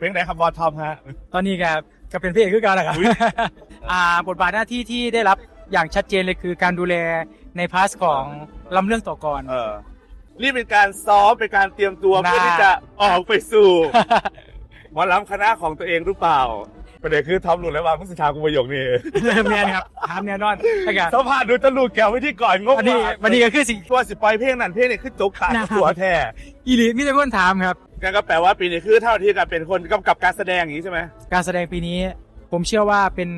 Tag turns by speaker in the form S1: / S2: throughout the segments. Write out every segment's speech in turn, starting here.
S1: เพลงไหนครับบอสทอมฮะ
S2: ตอนนี้ก็ก็เป็นพระเอกคือกันแหละครับ
S1: อุ๊ย
S2: อ่าบทบาทหน้าที่ที่ได้รับอย่างชัดเจนเลยคือการดูแลในพาร์ทของลำเรื่องต่อกร
S1: เออ นี่เป็นการซ้อมเป็นการเตรียมตัว
S2: น่า
S1: เพื่อที่จะออกไปสู่หมอลำคณะของตัวเองหรือเปล่า ประเด็นคือทอมหลุดแล้วว่ามึงสิทากูประโยคนี้
S2: เริ่มแน่นครับถามแน่นอนแล้วก็
S1: สัมภาษณ์ดูตะลุกแก้วไว้ที่ก่อนงง
S2: วันนี้
S1: มาก
S2: วันนี้ก็คือสิ่ง
S1: ตัวสิปล่อยเพลงนั้นเพลงนี้คือจกขาด
S2: น่า
S1: ตัวแท้
S2: อีหลีมีแต่คนถามครับ
S1: งั้นก็แปลว่าปีนี้คือเท่าที่กันเป็นคนกำกับการแสดงอย่างนี้ใช่ไหม
S2: การแสดงปีนี้ผมเชื่อว่าเป็น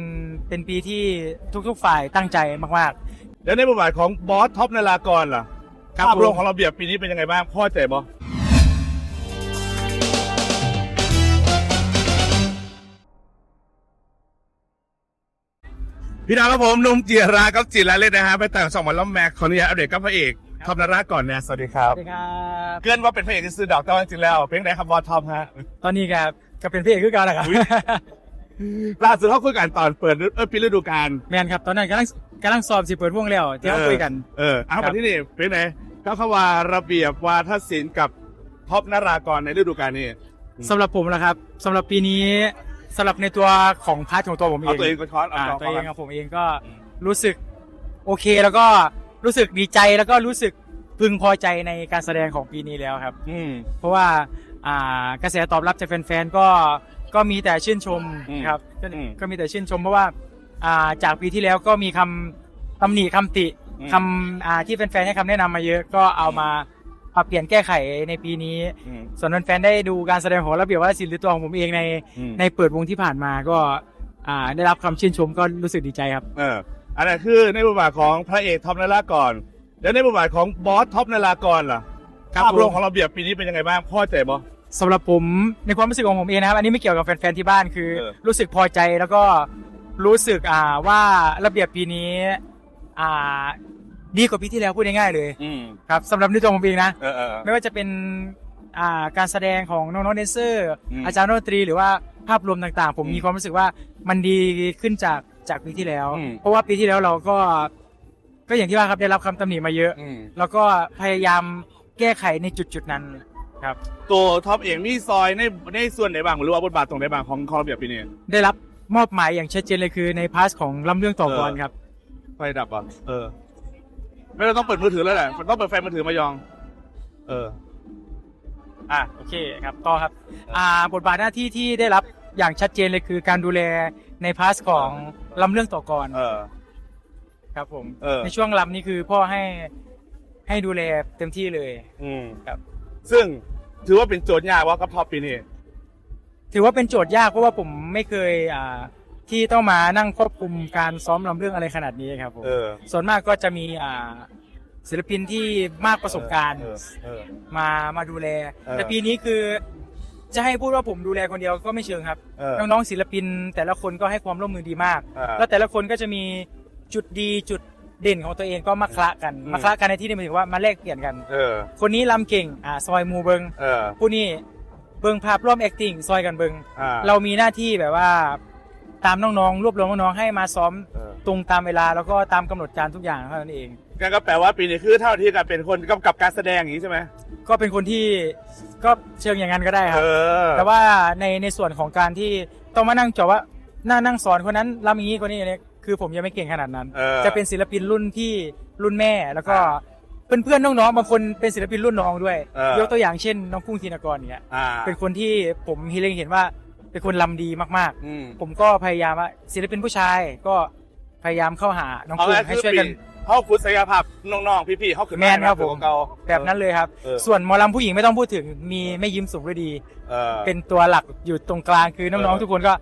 S2: เป็นปีที่ทุกๆฝ่ายตั้งใจมาก
S1: แล้วในบทบาทของบอสท็อปนารากรล่ะ
S2: ครับ
S1: ภาพรวม
S2: ผม
S1: ของระเบียบปีนี้เป็นยังไงบ้างพ่อใจบอพี่น้องครับผมหนุ่มเจียรากับจิราเล่นนะฮะไปแต่งสองวันล้อมแม็กขออนุญาตอัปเดตกับพระเอก ท็อปนารากรเนี่ยสวัสดีครั
S2: ๆ
S1: บ
S2: สวัสดีครับ
S1: เกินว่าเป็นพระเอกที่ซื้อดอกแต่ว่าจริงๆแล้วเพลงไหนครับบอสท็อปฮะ
S2: ตอนนี้ก็ก็เป็นพระเอกคือกันแหละครับ
S1: อุ๊ย ล่าสุดเขาคุยกันตอนเปิดฤเออปีฤดูกาล
S2: แมนครับตอนนั้นกำลังกำลังสอบสิเปิดวงแล้วที่เขาคุยกัน
S1: เออเอา
S2: ครั
S1: มา
S2: บ
S1: ที่นี่เป็นไงก็เขาว่าระเบียบวาทศิลป์กับท็อปนารากรในฤดูกาลนี้
S2: สำหรับผมนะครับสำหรับปีนี้สำหรับในตัวของพาร์ทของตัวผมเอ
S1: เอา
S2: ง
S1: ตัวเองก็ช้อนเอา
S2: อ่า
S1: จอง
S2: ตัวเอง
S1: ก่
S2: ค
S1: อน
S2: รับผมเองก็รู้สึกโอเคแล้วก็ รู้สึกดีใจแล้วก็รู้สึกพึงพอใจในการแสดงของปีนี้แล้วครับ
S1: อืม
S2: เพราะว่าอ่ากระแสตอบรับจากแฟนๆก็ก็มีแต่ชื่นชม
S1: อืม
S2: ครับก็
S1: อืม
S2: ก็มีแต่ชื่นชมเพราะว่าอ่าจากปีที่แล้วก็มีคำตำหนิคำติ
S1: อืม
S2: คำอ่าที่แฟนๆให้คำแนะนำมาเยอะก็เอามาปรับเปลี่ยนแก้ไขในปีนี้
S1: อืม
S2: ส่วนแฟนๆได้ดูการแสดงของระเบียบว่าศิลป์หรือตัวของผมเองใน
S1: อืม
S2: ในเปิดวงที่ผ่านมาก็อ่าได้รับคำชื่นชมก็รู้สึกดีใจครับ
S1: เออ อันนั้นคือในบทบาทของพระเอกท็อปนารากรแล้วในบทบาทของบอสท็อปนารากรล่ะ
S2: ครับ
S1: ภาพรวม
S2: ผม
S1: ของระเบียบปีนี้เป็นยังไงบ้างพ่อใจบอ
S2: สำหรับผมในความรู้สึกของผมเองนะครับ อันนี้ไม่เกี่ยวกับแฟนๆที่บ้านคือ
S1: เออ
S2: รู้สึกพอใจแล้วก็รู้สึกอ่าว่าระเบียบปีนี้ อ่า ดีกว่าปีที่แล้วพูดง่ายๆเลย
S1: อืม
S2: ครับสำหรับในตัวผมเองนะ
S1: เออเออ
S2: ไม่ว่าจะเป็นอ่าการแสดงของน้องๆแดนเซอร์
S1: อืม
S2: อาจารย์ดนตรีหรือว่าภาพรวมต่างๆ ผม
S1: อืม
S2: มีความรู้สึกว่ามันดีขึ้นจาก จากปีที่แล้ว
S1: อืม
S2: เพราะว่าปีที่แล้วเราก็ ก็อย่างที่ว่าครับได้รับคำตำหนิมาเยอะ
S1: อืม
S2: แล้วก็พยายามแก้ไขในจุดๆนั้นครับ
S1: ตัวท็อปเองมีซอยในในส่วนไหนบ้างหรือว่าบทบาทตรงไหนบ้างของของระเบียบปีนี้
S2: ได้รับมอบหมายอย่างชัดเจนเลยคือในพาร์ทของลำเรื่องต่อกร
S1: เออ
S2: ครับ
S1: ไฟดับอะเออ ไม่ต้องเปิดมือถือแล้วแหละต้องเปิดไฟมือถือมายอง เออ อะ
S2: โอเคครับต่อครับ อ่า บทบาทหน้าที่ที่ได้รับ อย่างชัดเจนเลยคือการดูแลในพาร์ทของลำเรื่องต่อกร
S1: เออ
S2: ครับ ผม
S1: เออ
S2: ในช่วงลำนี่คือพ่อให้ให้ดูแลเต็มที่เลย
S1: อืม
S2: ครับ
S1: ซึ่งถือว่าเป็นโจทย์ยากว่ากับท็อปปีนี้
S2: ถือว่าเป็นโจทย์ยากเพราะว่าผมไม่เคยอ่าที่ต้องมานั่งควบคุมการซ้อมลำเรื่องอะไรขนาดนี้ครับผม
S1: เออ
S2: ส่วนมากก็จะมีอ่าศิลปินที่มากประสบการณ์
S1: เออเออ
S2: มามาดูแล
S1: เออ
S2: แต่ปีนี้คือ จะให้พูดว่าผมดูแลคนเดียวก็ไม่เชิงครับ
S1: เออ
S2: น้องๆศิลปิน แต่ละคนก็ให้ความร่วมมือดีมาก
S1: อ่า
S2: แล้วแต่ละคนก็จะมีจุดดีจุดเด่นของตัวเองก็มาคละกัน
S1: อืม
S2: มาคละกันในที่นี้หมายถึงว่ามาแลกเปลี่ยนกัน
S1: เออ
S2: คนนี้ลำเก่งอ่าซอยหมูเบิง
S1: เออ
S2: ผู้นี้เบิงภาพร่วม acting ซอยกันเบิง
S1: อ่า
S2: เรามีหน้าที่แบบว่า ตามน้องๆรวบรวมน้องๆให้มาซ้อม
S1: เออ
S2: ตรงตามเวลาแล้วก็ตามกำหนดการทุกอย่างเท่านั้นเอง
S1: งั้นก็แปลว่าปีนี้คือเท่าที่กันเป็นคนกำกับการแสดงอย่างนี้ใช่ไหม
S2: ก็เป็นคนที่ก็เชิงอย่างนั้นก็ได้ค
S1: เอ
S2: รับ
S1: อ
S2: แต่ว่าในในส่วนของการที่ต้องมานั่งจอว่านั่งนั่งสอนคนนั้นรำอย่างนี้คนนี้เนี่ยคือผมยังไม่เก่งขนาดนั้น
S1: เออ
S2: จะเป็นศิลปินรุ่นพี่รุ่นแม่แล้วก็
S1: อ่า
S2: เพื่อนๆน้องๆบางคนเป็นศิลปินรุ่นน้องด้วย
S1: เออ
S2: ยกตัวอย่างเช่นน้องกุ้งธีนกรเนี่ย
S1: อ่า
S2: เป็นคนที่ผมเห็นเห็นว่า เป็นคนลำดีมาก
S1: อืม
S2: ๆ ผมก็พยายามว่าศิลปินผู้ชายก็พยายามเข้าหาน้อง
S1: เอา
S2: กุ้ง
S1: ง่าย
S2: ให้
S1: คือ
S2: ช่วย
S1: ปี
S2: กัน
S1: เขาฟุตศักยภาพน้องๆพี่ๆเขาขึ้น
S2: แมนครับผม
S1: เก่า
S2: แบบนั้นเลยครับ
S1: เออ
S2: ส่วนหมอลำผู้หญิงไม่ต้องพูดถึงมีไม่ยิ้มสุขฤดี
S1: เออ
S2: เป็นตัวหลักอยู่ตรงกลางคือน้อง
S1: เออ
S2: ๆทุกคนก็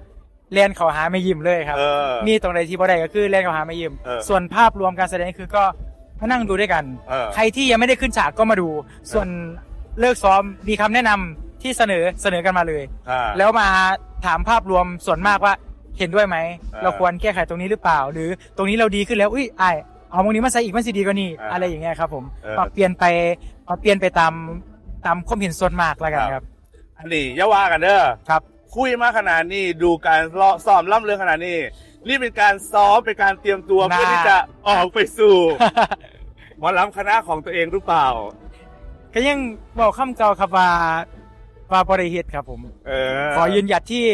S2: เล่นเขาหาไม่ยิ้มเลยครับ
S1: เออ
S2: มีตรงไหนที่บ่ได้ก็คือเล่นเขาหาไม่ยิ้ม
S1: เออ
S2: ส่วนภาพรวมการแสดงคือก็มานั่งดูด้วยกัน
S1: เออ
S2: ใครที่ยังไม่ได้ขึ้นฉากก็มาดู ส่วนเลิกซ้อมมีคำแนะนำ ที่เสนอเสนอกันมาเลย
S1: อ่า
S2: แล้วมาถามภาพรวมส่วนมากว่าเห็นด้วยไหม
S1: เออ
S2: เราควรแก้ไขตรงนี้หรือเปล่า หรือตรงนี้เราดีขึ้นแล้วอุ้ยไอายเอาตรงนี้มาใส่อีกมันสิดีกว่านี้
S1: เอออ
S2: อะไรอย่างเงี้ยครับผม
S1: เออ
S2: ปรับเปลี่ยนไปปรับเปลี่ยนไปตามตามความเห็นส่วนมากแล้วกัน
S1: ค
S2: ค
S1: รั
S2: รับบ
S1: อันนี้อย่าว่ากันเด้อ
S2: ครับ
S1: คุยมาขนาดนี้ดูการเลาะซ้อมล่ำเรื่องขนาดนี้ นี่เป็นการซ้อมเป็นการเตรียมตัว
S2: น่า
S1: เพื่อที่จะออกไปสู่หมอลำคณะของตัวเองหรือเปล่า
S2: ก็ยังบอกคำเก่าครับว่า ว่าบริเฮดครับผม
S1: เออ
S2: ขอยืนหยัดที่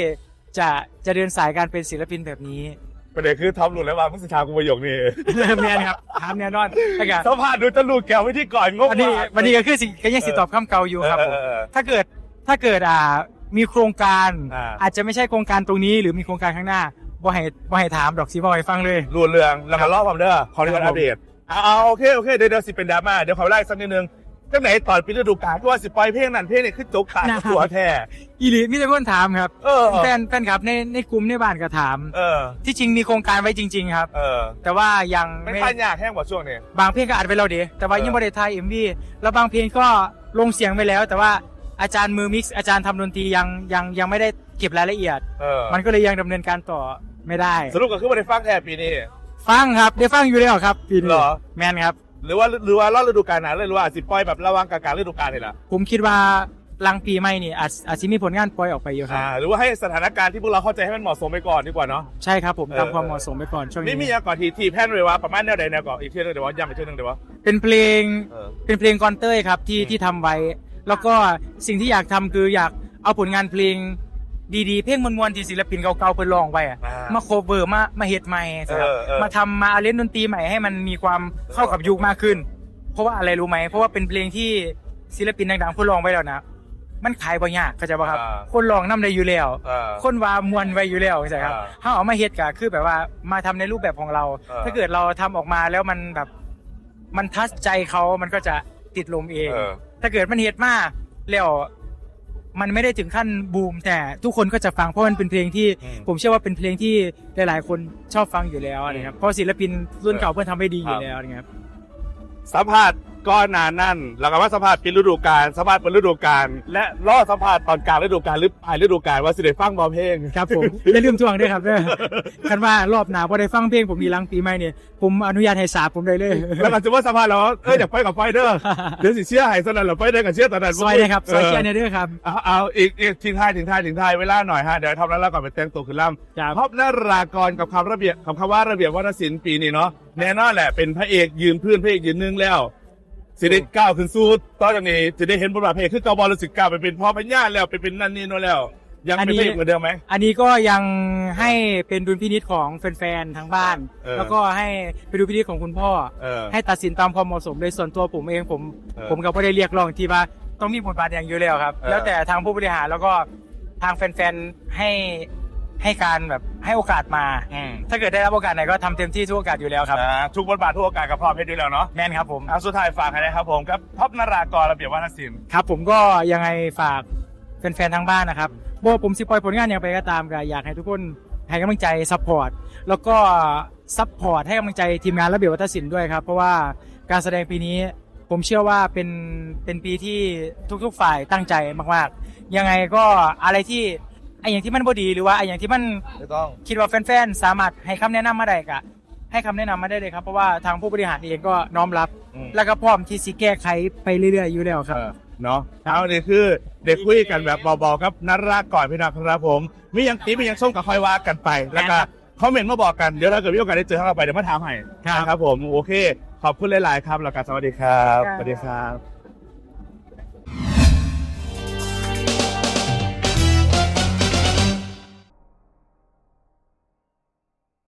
S2: จะจะเดินสายการเป็นศิลปินแบบนี้
S1: ประเด็นคือทอมหลุดแล้วว่ามึงสิทากูประโยคนี้
S2: แมนครับถามแน่นอนแล้วก็
S1: สัมภาษณ์ดูจะหลุดแก้วไว้ที่ก่อนงง
S2: วันนี้
S1: มาก
S2: วันนี้ก็คือสิก็ยังสิตอบคำเก่าอยู่ครับผม
S1: เออเออเออ
S2: ถ้าเกิดถ้าเกิดอ่ามีโครงการ
S1: อ่า
S2: อาจจะไม่ใช่โครงการตรงนี้ หรือมีโครงการข้างหน้าบ่ให้บ่ให้ถามดอกสิบ่ให้ฟังเลย
S1: รูเรืองแล้วก็รอบผมเด้อขอเรีย
S2: ครั
S1: น
S2: บ
S1: อัปเดตเอาเอาโอเคโอเคเดี๋ยวเดี๋ยวสิเป็นดราม่าเดี๋ยวขอไล่สักนิดนึง จังไหนตอนปีฤดูกาลที่ว่าสิปล่อยเพลงนั่นเพลงนี่คือจบขาดตัวแท้
S2: อีหลีมีแต่คนถามครับ
S1: เออ
S2: แฟนแฟนครับในในกลุ่มในบ้านก็ถาม
S1: เออ
S2: ที่จริงมีโครงการไว้จริง ๆ ครับ
S1: เออ
S2: แต่ว่ายัง
S1: ไม่
S2: ไม่
S1: ค่อยยากแห้งกว่าช่วงนี้
S2: บางเพลงก็อัดไปแล้วเดีแต่ว่า
S1: เออ
S2: ยังไม่ได้ถ่ายเอ็มวีแล้วบางเพลงก็ลงเสียงไปแล้ว แต่ว่าอาจารย์มือมิกซ์อาจารย์ทำดนตรียังยังยังไม่ได้เก็บรายละเอียด
S1: เออ
S2: มันก็เลยยังดำเนินการต่อไม่ได้
S1: สรุปก็คือไม่ได้ฟังแท้ปีนี้
S2: ฟังครับได้ฟังอยู่แล้วครับปีนี้
S1: เหรอ
S2: แมนครับ
S1: หรือว่าหรือว่ารอบฤดูกาลไหนเลยหรือว่าสิปล่อยแบบระหวังกลางๆฤดูกาลนี่แหละ
S2: ผมคิดว่าหลังปีใหม่นี่อาจอาจจะมีผลงานปล่อยออกไปอยู่ครับ
S1: อ่าหรือว่าให้สถานการณ์ที่พวกเราเข้าใจให้มันเหมาะสมไปก่อนดีกว่าเนาะ
S2: ใช่ครับผม
S1: เออ
S2: ตามความเหมาะสมไปก่อนช่วง
S1: นี่
S2: นี้
S1: มีอย่างก่อนทีทีแพนเลยว่าประมาณแนวใดแนวก่อนอีกเที่ยวหนึงเดี๋ยวว่าย้ำอีกเที่ยวหนึงเดี๋ยวว่า
S2: เป็นเพลง
S1: เออ
S2: เป็นเพลงกอนเต้ยครับที่
S1: อืม
S2: ที่ทำไว้ แล้วก็สิ่งที่อยากทำคืออยากเอาผลงานเพลง ดีๆ เพลงมวลๆที่ศิลปินเก่าๆเพิ่นร้องไว้อะ
S1: อ่า
S2: มาโคเวอร์มามาเฮ็ดใหม่ครับ
S1: เออเออ
S2: มาทำมาเล่นดนตรีใหม่ให้มันมีความเข้ากับยุคมากขึ้น เพราะว่าอะไรรู้ไหมเพราะว่าเป็นเพลงที่ศิลปินดังๆเพิ่นร้องไว้แล้วนะมันขายบ่ยากเข้าใจป่ะครับ
S1: อ่า
S2: คนร้องนํได้อยู่แล้ว
S1: เออ
S2: คนว่ามวนไว้อยู่แล้วใช่ครับ
S1: อ่า
S2: ถ้าเอามาเฮ็ดก็คือแบบว่ามาทำในรูปแบบของเรา
S1: อ่า
S2: ถ้าเกิดเราทำออกมาแล้วมันแบบ มันทัชใจเขามันก็จะติดลมเอง
S1: เออ
S2: ถ้าเกิดมันเฮ็ดมาแล้ว มันไม่ได้ถึงขั้นบูม แต่ทุกคนก็จะฟังเพราะมันเป็นเพลงที่
S1: อืม
S2: ผมเชื่อว่าเป็นเพลงที่หลายๆ คนชอบฟังอยู่แล้วนะครับเพราะศิลปินรุ่นเก่าเพื่อนทำได้ดีอยู่แล้วนะครับ
S1: สัมภาษณ์ ก็นานนั่นแล้วก็ว่าสัมภาษณ์เป็นฤดูกาลสัมภาษณ์เป็นฤดูกาลและรอสัมภาษณ์ตอนกลางฤดูกาลหรือปลายฤดูกาลว่าสิได้ฟังบอเพลง
S2: ครับผม อย่าลืมทวงด้วยครับเด้อคันว่ารอบหน้าพอได้ฟังเพลงผมมีหลังปีใหม่เนี่ยผมอนุญาตให้สาบผมได้เลย
S1: แล้วก็จะว่าสัมภาษณ์แล้วเอ้ยอยากไปกับไฟเด้อเดี๋ยวสิเชื่อให้สนั่นเราไปได้กับเชื่อตอนนั้น
S2: ซอยนะครับซอยเชียร์เนี่ยเด้อครับ
S1: เอาเอาอีกอีกทิ้งท้ายทิ้งท้ายทิ้งท้ายเวลาหน่อยฮะเดี๋ยวทำแล้วแล้วก่อนไปแต่งตัวขึ้นล่ำ
S2: ครับ
S1: พบนารากรกับคำระเบียบคำคำว่าระเบียบวัฒนศิลป์ปีนี้เนาะแน่นอนแหละเป็นพระเอกยืนพื้นพระเอกยืนหนึ่งแล้ว สิได้ก้าวขึ้นสู้ต่อจากนี้จะได้เห็นบทบาทพระเอกคือเกาบอลรู้สึกก้าวไปเป็นพ่อเป็นญาติแล้วไปเป็นนั่นนี่โน่นแล้ว ยังเป็นพระเอกเหมือนเดิมไหม
S2: อันนี้ก็ยังให้เป็นดุลพินิจของแฟนๆทางบ้าน
S1: เออ
S2: แล้วก็ให้เป็นดุลพินิจของคุณพ่อ
S1: เออ
S2: ให้ตัดสินตามความเหมาะสมเลยส่วนตัวผมเองผม
S1: เออ
S2: ผมก็ไม่ได้เรียกร้องที่ว่าต้องมีบทบาทอย่างอยู่แล้วครับ
S1: เออ
S2: แล้วแต่ทางผู้บริหารแล้วก็ทางแฟนๆให้ ให้การแบบให้โอกาสมา
S1: อืม
S2: ถ้าเกิดได้รับโอกาสไหนก็ทำเต็มที่ทุกโอกาสอยู่แล้วครับ
S1: อ่าทุกบทบาททุกโอกาสกับพ่อเพชรด้วยแล้วเนาะ
S2: แม่นครับผม
S1: เอาสุดท้ายฝากให้นะครับผมกับท็อปนารากรระเบียบวัฒนศิลป์
S2: ครับผมก็ยังไงฝากแฟนๆทางบ้านนะครับบ่ว่าผมสิปล่อยผลงานอย่างไปก็ตามก็อยากให้ทุกคนให้กำลังใจซัพพอร์ตแล้วก็ซัพพอร์ตให้กำลังใจทีมงานระเบียบวัฒนศิลป์ด้วยครับ เพราะว่าการแสดงปีนี้ ผมเชื่อว่าเป็นเป็นปีที่ทุกๆฝ่ายตั้งใจมากๆ ยังไงก็อะไรที่ไออย่างที่มันบดีหรือว่าไออย่างที่มัน
S1: ไม่ต้อง
S2: คิดว่าแฟนๆสามารถให้คำแนะนำมาได้กะให้คำแนะนำมาได้เลยครับ เพราะว่าทางผู้บริหารเองก็น้อมรับ
S1: อืม
S2: แล้วก็พร้อมที่สิแก้ไขไปเรื่อยๆอยู่แล้วครับ
S1: เออเนาะเอาเนี่คือเด็กคุยกันแบบเบาๆครับนารากรพี่น้องครับผมมียังตีมียังส้มกับคอยว่ากันไปแล้วก็
S2: ครับ
S1: คอมเมนต์มาบอกกันเดี๋ยวถ้าเกิดมีโอกาสได้เจอเขาไปเดี๋ยวมาถามให้
S2: ครับ
S1: นะครับผมโอเค ขอบคุณหลายๆครับแล้วก็สวัสดีครับ
S2: ครับ
S1: สวัสดีครับ